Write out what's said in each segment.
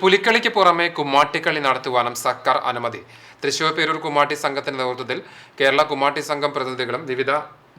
പുലിക്കളിക്ക് പുറമെ കുമ്മാട്ടിക്കളി നടത്തുവാനും സർക്കാർ അനുമതി. തൃശൂർ പേരൂർ കുമ്മാട്ടി സംഘത്തിന്റെ നേതൃത്വത്തിൽ കേരള കുമ്മാട്ടി സംഘം പ്രതിനിധികളും വിവിധ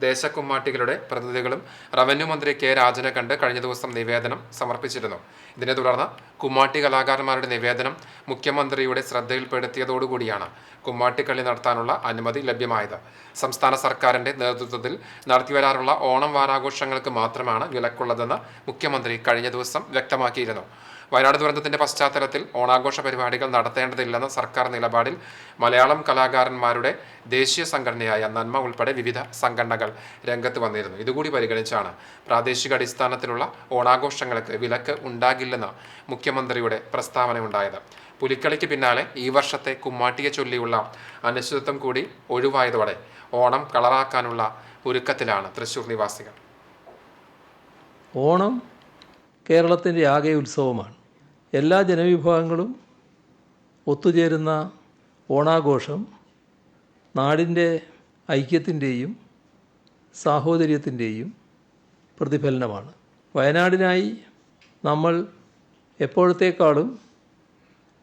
ദേശ ദേശകുമ്മാട്ടികളുടെ പ്രതിനിധികളും റവന്യൂ മന്ത്രി കെ രാജനെ കണ്ട് കഴിഞ്ഞ ദിവസം നിവേദനം സമർപ്പിച്ചിരുന്നു. ഇതിനെ തുടർന്ന് കുമ്മാട്ടി കലാകാരന്മാരുടെ നിവേദനം മുഖ്യമന്ത്രിയുടെ ശ്രദ്ധയിൽപ്പെടുത്തിയതോടുകൂടിയാണ് കുമ്മാട്ടിക്കളി നടത്താനുള്ള അനുമതി ലഭ്യമായത്. സംസ്ഥാന സർക്കാരിന്റെ നേതൃത്വത്തിൽ നടത്തിവരാറുള്ള ഓണം വാരാഘോഷങ്ങൾക്ക് മാത്രമാണ് വിലക്കുള്ളതെന്ന് മുഖ്യമന്ത്രി കഴിഞ്ഞ ദിവസം വ്യക്തമാക്കിയിരുന്നു. വയനാട് ദുരന്തത്തിന്റെ പശ്ചാത്തലത്തിൽ ഓണാഘോഷ പരിപാടികൾ നടത്തേണ്ടതില്ലെന്ന സർക്കാർ നിലപാടിൽ മലയാളം കലാകാരന്മാരുടെ ദേശീയ സംഘടനയായ നന്മ ഉൾപ്പെടെ വിവിധ സംഘടനകൾ രംഗത്ത് വന്നിരുന്നു. ഇതുകൂടി പരിഗണിച്ചാണ് പ്രാദേശിക അടിസ്ഥാനത്തിലുള്ള ഓണാഘോഷങ്ങൾക്ക് വിലക്ക് ഉണ്ടാകില്ലെന്ന് മുഖ്യമന്ത്രിയുടെ പ്രസ്താവനയുണ്ടായത്. പുലിക്കളിക്ക് പിന്നാലെ ഈ വർഷത്തെ കുമ്മാട്ടിയെ ചൊല്ലിയുള്ള അനിശ്ചിതത്വം കൂടി ഒഴിവായതോടെ ഓണം കളറാക്കാനുള്ള ഒരുക്കത്തിലാണ് തൃശ്ശൂർ നിവാസികൾ. ഓണം കേരളത്തിന്റെ ആകെ ഉത്സവമാണ്. എല്ലാ ജനവിഭാഗങ്ങളും ഒത്തുചേരുന്ന ഓണാഘോഷം നാടിന്റെ ഐക്യത്തിന്റെയും സാഹോദര്യത്തിന്റെയും പ്രതിഫലനമാണ്. വയനാടിനായി നമ്മൾ എപ്പോഴത്തേക്കാളും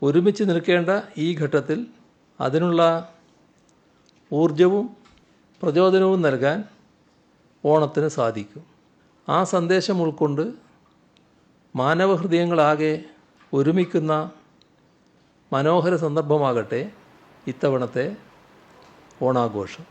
ഒരുമിച്ച് നിൽക്കേണ്ട ഈ ഘട്ടത്തിൽ അതിനുള്ള ഊർജവും പ്രചോദനവും നൽകാൻ ഓണത്തിന് സാധിക്കും. ആ സന്ദേശം ഉൾക്കൊണ്ട് മാനവഹൃദയങ്ങളാകെ ഒരുമിക്കുന്ന മനോഹര സന്ദർഭമാകട്ടെ ഇത്തവണത്തെ ഓണാഘോഷം.